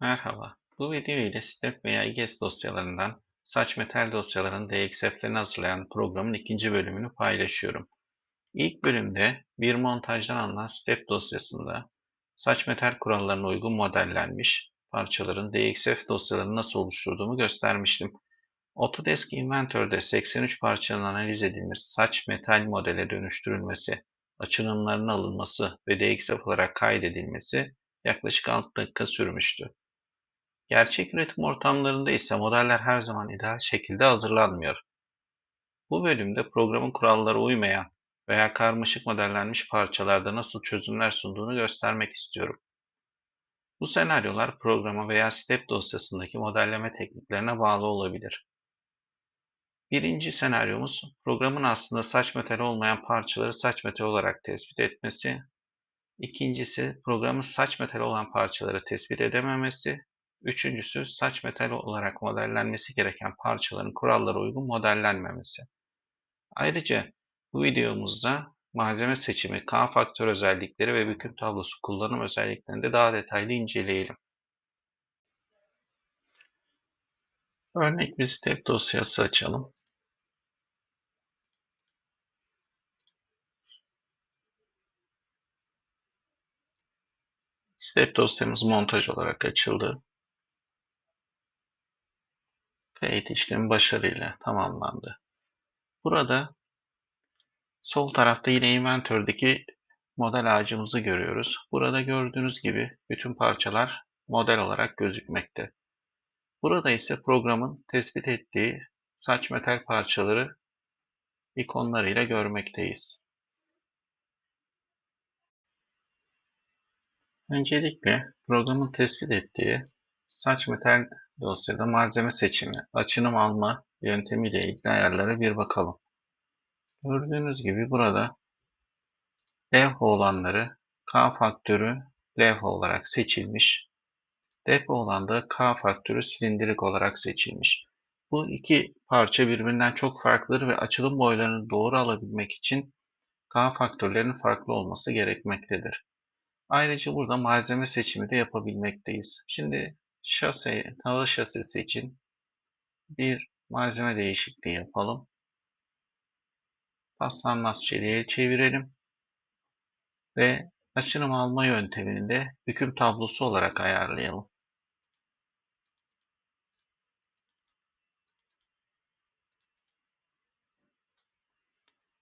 Merhaba. Bu video ile STEP veya IGES dosyalarından saç metal dosyaların DXF'lerini hazırlayan programın ikinci bölümünü paylaşıyorum. İlk bölümde bir montajdan alınan STEP dosyasında saç metal kurallarına uygun modellenmiş parçaların DXF dosyalarını nasıl oluşturduğumu göstermiştim. Autodesk Inventor'da 83 parçanın analiz edilmesi, saç metal modele dönüştürülmesi, açılımların alınması ve DXF olarak kaydedilmesi yaklaşık 6 dakika sürmüştü. Gerçek üretim ortamlarında ise modeller her zaman ideal şekilde hazırlanmıyor. Bu bölümde programın kurallara uymayan veya karmaşık modellenmiş parçalarda nasıl çözümler sunduğunu göstermek istiyorum. Bu senaryolar programa veya step dosyasındaki modelleme tekniklerine bağlı olabilir. Birinci senaryomuz programın aslında saç metali olmayan parçaları saç metali olarak tespit etmesi. İkincisi programın saç metali olan parçaları tespit edememesi Üçüncüsü saç metal olarak modellenmesi gereken parçaların kurallara uygun modellenmemesi. Ayrıca bu videomuzda malzeme seçimi, K faktör özellikleri ve büküm tablosu kullanım özelliklerini de daha detaylı inceleyelim. Örnek bir step dosyası açalım. Step dosyamız montaj olarak açıldı. Kayıt işlemi başarıyla tamamlandı. Burada sol tarafta yine Inventor'daki model ağacımızı görüyoruz. Burada gördüğünüz gibi bütün parçalar model olarak gözükmekte. Burada ise programın tespit ettiği saç metal parçaları ikonlarıyla görmekteyiz. Öncelikle programın tespit ettiği saç metal Dosyada malzeme seçimi, açınım alma yöntemiyle ilgili ayarlara bir bakalım. Gördüğünüz gibi burada levha olanları K faktörü levha olarak seçilmiş. Depo olan da K faktörü silindirik olarak seçilmiş. Bu iki parça birbirinden çok farklıdır ve açılım boylarını doğru alabilmek için K faktörlerinin farklı olması gerekmektedir. Ayrıca burada malzeme seçimi de yapabilmekteyiz. Şimdi şase, tava şasisi için bir malzeme değişikliği yapalım. Paslanmaz çeliğe çevirelim. Ve açınım alma yöntemini de hüküm tablosu olarak ayarlayalım.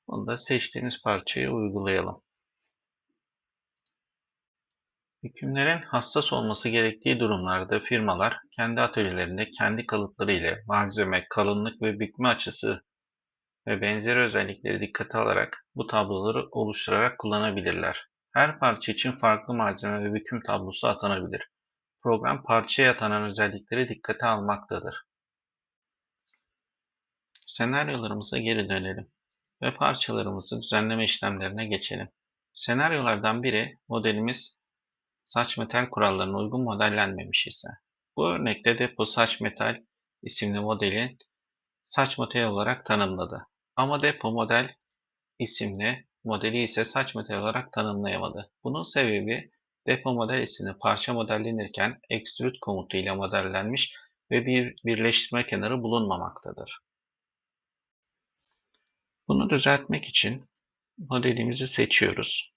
Bunu da seçtiğimiz parçaya uygulayalım. Hükümlerin hassas olması gerektiği durumlarda firmalar kendi atölyelerinde kendi kalıpları ile malzeme, kalınlık ve bükme açısı ve benzeri özellikleri dikkate alarak bu tabloları oluşturarak kullanabilirler. Her parça için farklı malzeme ve büküm tablosu atanabilir. Program parçaya atanan özellikleri dikkate almaktadır. Senaryolarımıza geri dönelim ve parçalarımızı düzenleme işlemlerine geçelim. Senaryolardan biri modelimiz saç metal kurallarına uygun modellenmemiş ise. Bu örnekte depo saç metal isimli modeli saç metal olarak tanımladı. Ama depo model isimli modeli ise saç metal olarak tanımlayamadı. Bunun sebebi depo model isimli parça modellenirken extrude komutu ile modellenmiş ve bir birleştirme kenarı bulunmamaktadır. Bunu düzeltmek için modelimizi seçiyoruz.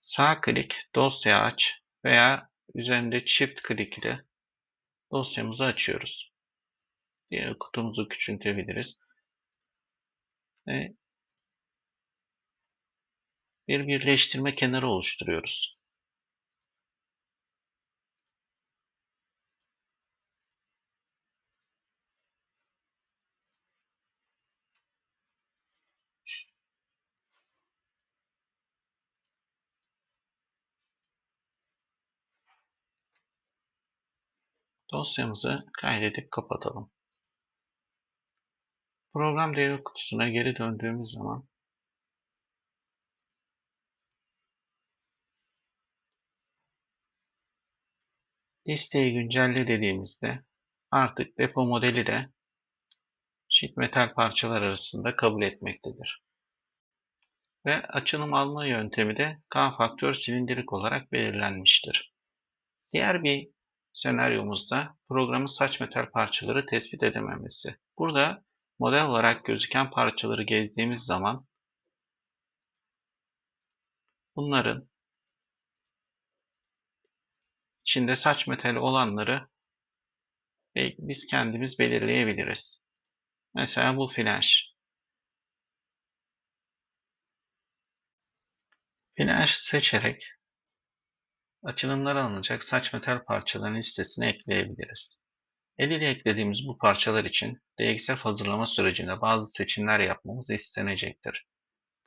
Sağ klik, dosya aç veya üzerinde çift klik ile dosyamızı açıyoruz. Diğer kutumuzu küçültebiliriz. Ve bir birleştirme kenarı oluşturuyoruz. Dosyamızı kaydedip kapatalım. Program devre kutusuna geri döndüğümüz zaman listeyi güncelle dediğimizde artık depo modeli de sheet metal parçalar arasında kabul etmektedir. Ve açılım alma yöntemi de K faktör silindirik olarak belirlenmiştir. Diğer bir senaryomuzda programın saç metal parçaları tespit edememesi. Burada model olarak gözüken parçaları gezdiğimiz zaman bunların içinde saç metali olanları biz kendimiz belirleyebiliriz. Mesela bu flash. Flash seçerek açılımlara alınacak saç metal parçalarının listesine ekleyebiliriz. El ile eklediğimiz bu parçalar için DXF hazırlama sürecinde bazı seçimler yapmamız istenecektir.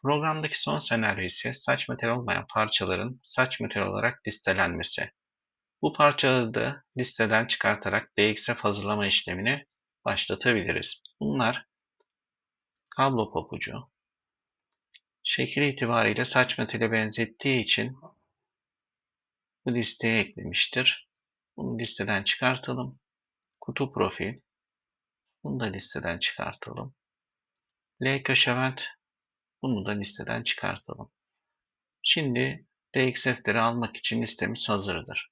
Programdaki son senaryo ise saç metal olmayan parçaların saç metal olarak listelenmesi. Bu parçaları da listeden çıkartarak DXF hazırlama işlemini başlatabiliriz. Bunlar kablo papucu, şekil itibariyle saç metale benzettiği için bu listeye eklemiştir. Bunu listeden çıkartalım. Kutu profil. Bunu da listeden çıkartalım. L köşevent. Bunu da listeden çıkartalım. Şimdi DXF'leri almak için listemiz hazırdır.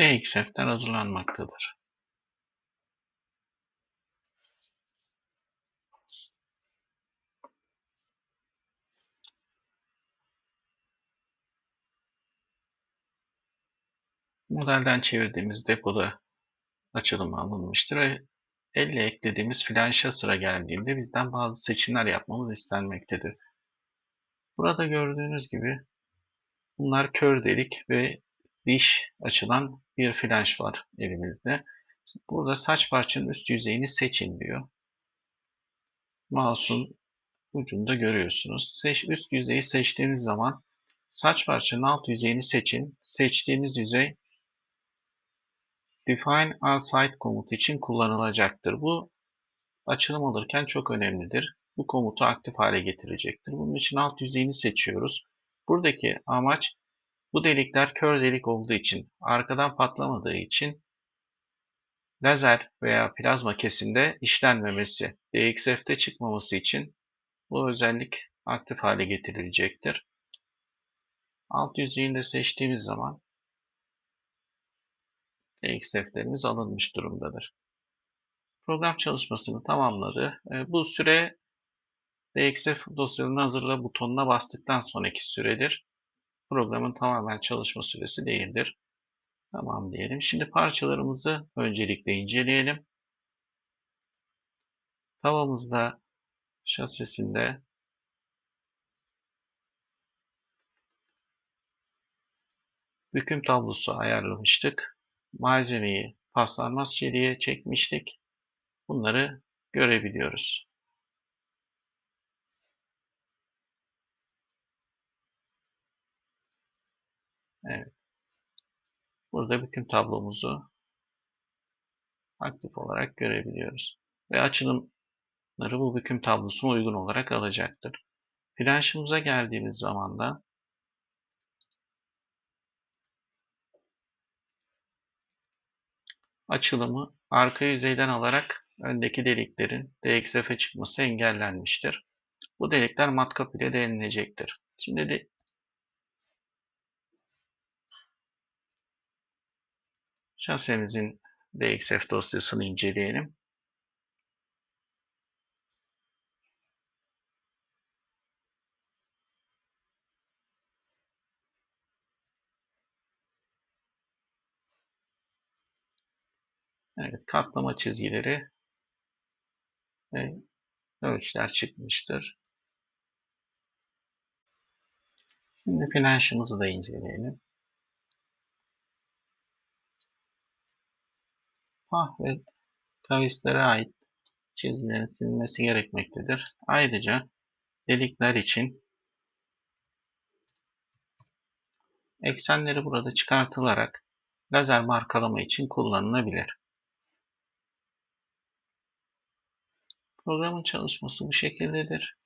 DXF'ler hazırlanmaktadır. Modelden çevirdiğimiz depoda açılıma alınmıştır ve elle eklediğimiz flanşa sıra geldiğinde bizden bazı seçimler yapmamız istenmektedir. Burada gördüğünüz gibi bunlar kör delik ve diş açılan bir flanş var elimizde. Burada saç parçanın üst yüzeyini seçin diyor. Mouse'un ucunda görüyorsunuz. Seç, üst yüzeyi seçtiğiniz zaman saç parçanın alt yüzeyini seçin. Seçtiğiniz yüzey define outside komut için kullanılacaktır. Bu açılım alırken çok önemlidir. Bu komutu aktif hale getirecektir. Bunun için alt yüzeyini seçiyoruz. Buradaki amaç bu delikler kör delik olduğu için, arkadan patlamadığı için lazer veya plazma kesimde işlenmemesi, DXF'de çıkmaması için bu özellik aktif hale getirilecektir. Alt yüzeyini de seçtiğimiz zaman DXF'lerimiz alınmış durumdadır. Program çalışmasını tamamladı. E, bu süre DXF dosyalarını hazırla butonuna bastıktan sonraki süredir programın tamamen çalışma süresi değildir. Tamam diyelim. Şimdi parçalarımızı öncelikle inceleyelim. Tavamızda şasisinde büküm tablosu ayarlamıştık. Malzemeyi paslanmaz çeliğe çekmiştik. Bunları görebiliyoruz. Evet. Burada bütün tablomuzu aktif olarak görebiliyoruz. Ve açılımları bu büküm tablosuna uygun olarak alacaktır. Flanşımıza geldiğimiz zaman da açılımı arka yüzeyden alarak öndeki deliklerin DXF'e çıkması engellenmiştir. Bu delikler matkap ile delineecektir. Şimdi de Şasemizin DXF dosyasını inceleyelim. Evet, katlama çizgileri ve ölçüler çıkmıştır. Şimdi flanşımızı da inceleyelim. Pah ve kavislere ait çizgilerin silinmesi gerekmektedir. Ayrıca delikler için eksenleri burada çıkartılarak lazer markalama için kullanılabilir. Programın çalışması bu şekildedir.